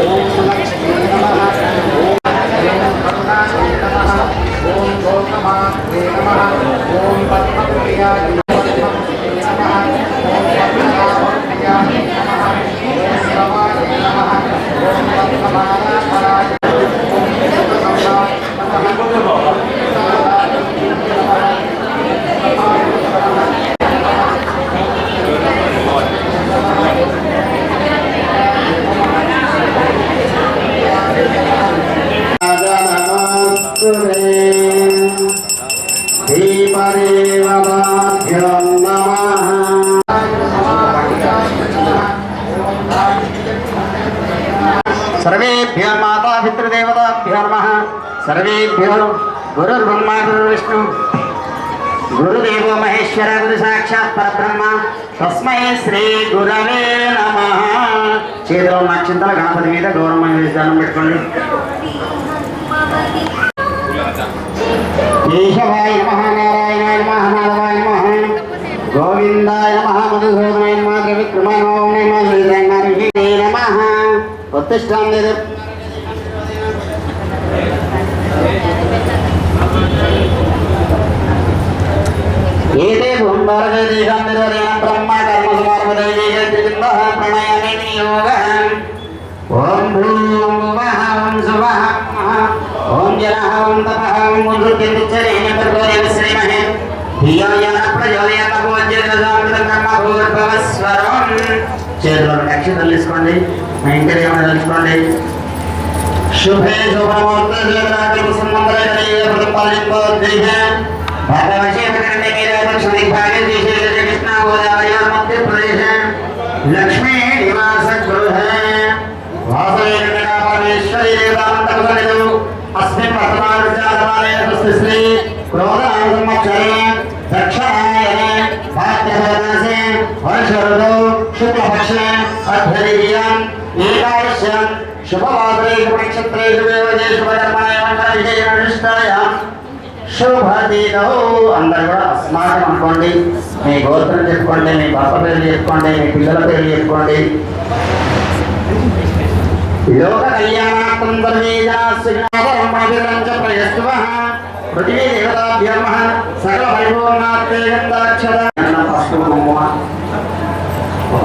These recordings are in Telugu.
ఓం సర్వేభ్యో మాతాపితృదేవతాభ్యో నమ. సర్వేభ్యో గురుర్బ్రహ్మ గురుర్విష్ణు. గురుదేవో మహేశ్వర గురు సాక్షాత్ పరబ్రహ్మ. తస్మై శ్రీ గురవే నమ. చేతిలో ఉన్న అక్షింతల గణపతి మీద గౌరవమైన దండం పెట్టుకోండి. కేశవాయ నమ ఉత్తిష్టాంది ఏతే భూంభారదేశాంతరేణ బ్రహ్మ కర్మ సమార్పదైవేగ ప్రణయమే నియోగ ఓం భూం భువః ఓం సువః ఓం జనః ఓం తపః ఓం ముద్రుతిచ్చరేణ పర్వదేవ శ్రీమహే ధియోయన ప్రచోదయాత భోజ్యదసామృత కర్మ భూర్భవస్వరం చేతిలో అక్షతలు తీసుకోండి మా ఇంటి ఏమైనా తెలుసుకోండి శుభే శుభముహూర్తే శేఖరాగ్రి కుసుమంగళ కరీయ ప్రతిపాదింపోద్దేశ భగవశేఖరణే మీరే భాగ్య దేశే కృష్ణ గోదావరి మధ్య ప్రదేశ లక్ష్మీ నివాస గృహ వాసవేంద్ర పరమేశ్వరి దేవతాంతకసనిదు అస్మిన్ వర్తమానుజాతమానే స్వస్తి శ్రీ క్రోధాన సంవత్సరే ఏకాదశ్యం శుభవాసరే నక్షత్రే శుభేవజే శుభకర్మాయ అందరు కూడా అస్మాకం అనుకోండి. మీ గోత్రం చెప్పుకోండి మీ భర్త పేరు చెప్పుకోండి మీ పిల్లల పేరు చెప్పుకోండి. లోక కళ్యాణార్థం సర్వేదాస్యజ్ఞాపరమభిరంచ పృథివీ సకల గంధాక్షర ఒక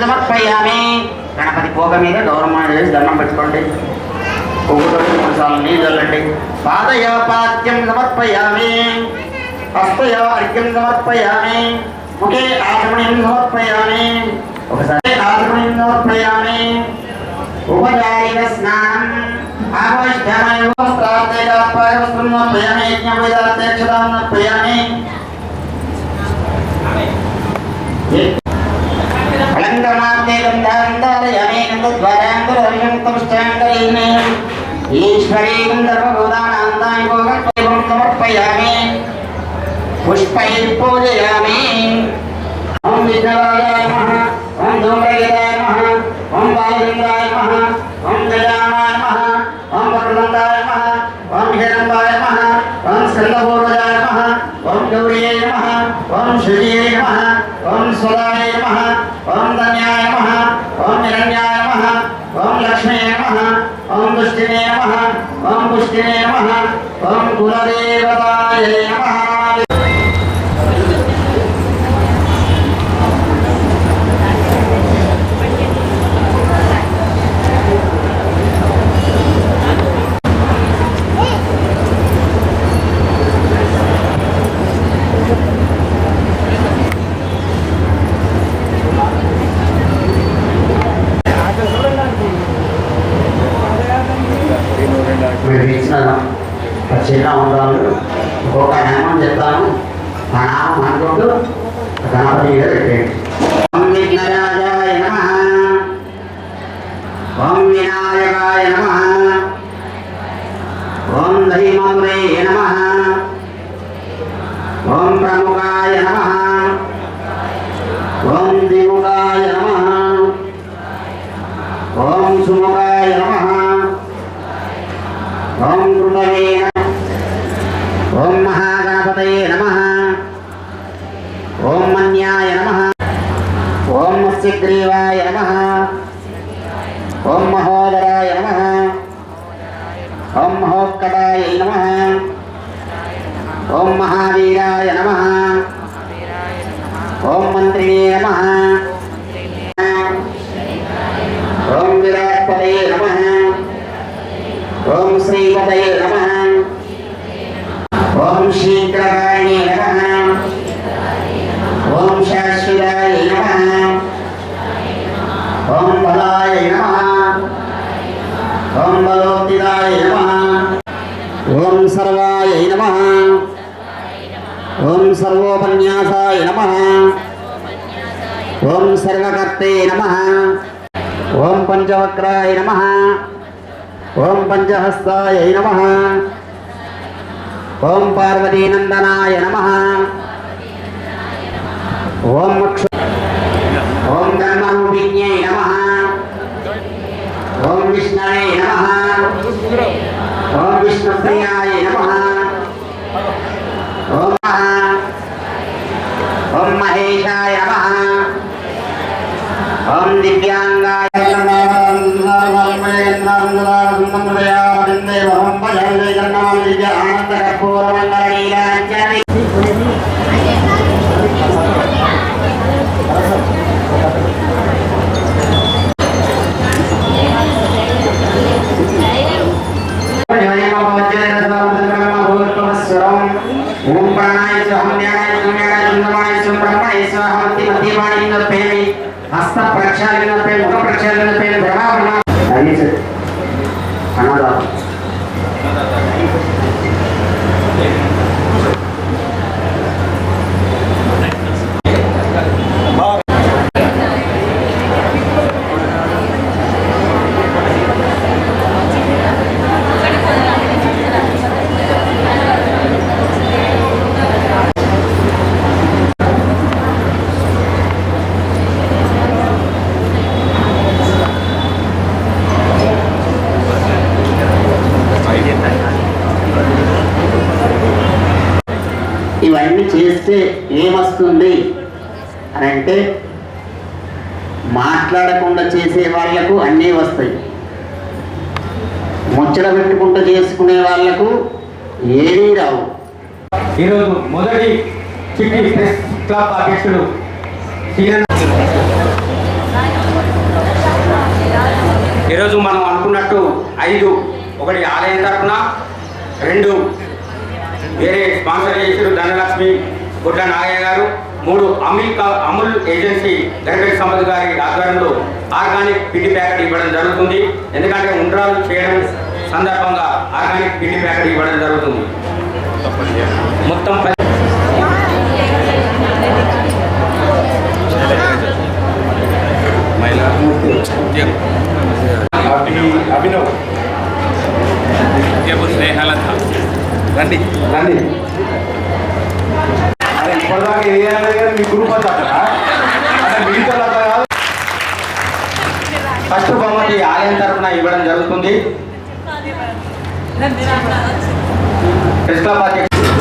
సమర్పయామి గణపతి పోక మీద గౌరవం చేసి దండం పెట్టుకోండి. పువ్వుతో మూడు సార్లు నీళ్ళు చల్లండి. పాదయ సమర్పయామి. హస్తయ అర్ఘ్యం సమర్పయామి. ముఖే ఆత్మణ్యం సమర్పయామి. ఒకసారి ఆత్మణ్యం సమర్పయామి. ఉపచారిక స్నానం. ఆగోష్ఠమయ సమర్పయామి. నందద్వారాంతరవిషంతముష్టాంగరీమే ఈశ్వరీం సర్వభూతానాంతాని భోగం సమర్పయామి పుష్పై పూజయామి ఓం విఘ్నరాజాయ నమః ఓం ధూమ్రగిరాయ నమః ఓం బాలచంద్రాయ నమః ఓం గజానాయ నమః ఓం వక్రదండాయ నమః ఓం హిరణ్యాయ నమః ఓం స్కందపూర్వజాయ నమః ఓం గౌరీయై నమః ఓం శుచియై నమః ఓం స్వదాయ నమః ఓం ధన్యాయ నమః ఓం హిరణ్యాయ నమః ఓం లక్ష్మీయ నమః ఓం పుష్టినే నమః ఓం పుష్టినే నమః ఓం కులదేవతాయ నమః మీరు ఇచ్చిన చిన్న ఉండాలి ఒక్కొక్క నామం చెప్తాను ఆ నామం అనుకుంటూ గణపతి మీద పెట్టేయండి ఓం నమ వినాయకాయ నమ ఓం దహిమాంబే నమ సుబ్రహ్మణ్యాయ నమ ఓం మత్స్యగ్రీవాయ నమ ఓం మహోదరాయ నమ ఓం మహోత్కటాయ నమ ఓం మహావీరాయ నమ ఓం మంత్రిణే నమ ఓం భగవద్గీతాయ నమ ఓం సర్వాయ నమ ఓం సర్వోపన్యాసాయ నమ ఓం సర్వకర్తే నమ ఓం పంచవక్రాయ నమ ఓం పంచహస్తాయ నమ ఓం పార్వతీనందనాయ నమ ఓం మక్ష విష్ణుప్రియాయ నమ. ఓం ఓం మహేశాయ నమ. ఓం దివ్యాంగాయ చేస్తే ఏమొస్తుంది అని అంటే మాట్లాడకుండా చేసే వాళ్ళకు అన్నీ వస్తాయి. ముచ్చట పెట్టుకుంటూ చేసుకునే వాళ్ళకు ఏమీ రావు. ఈరోజు మొదటి చిట్టి ప్రెస్ క్లబ్ అధ్యక్షుడు ఈరోజు మనం అనుకున్నట్టు ఐదు ఒకటి ఆలయం తరఫున రెండు వేరే స్పాన్సర్ చేసారు ధనలక్ష్మి గుడ్డ నాగయ్య గారు. మూడు అమిల్ అమూల్ ఏజెన్సీ గణపతి సంపత్ గారి ఆధ్వర్యంలో ఆర్గానిక్ పిండి ప్యాకెట్ ఇవ్వడం జరుగుతుంది. ఎందుకంటే ఉండ్రాలు చేయడం సందర్భంగా ఆర్గానిక్ పిండి ప్యాకెట్ ఇవ్వడం జరుగుతుంది. మొత్తం పది- రండి రండి. అరే ఇప్పటిదాకా ఏ అయినా కానీ మీ గ్రూప్ అంతా అక్కడ అంటే మిగతా అంతా కాదు. ఫస్ట్ బహుమతి ఆలయం తరఫున ఇవ్వడం జరుగుతుంది. ప్రెస్ క్లబ్ అధ్యక్షుడు.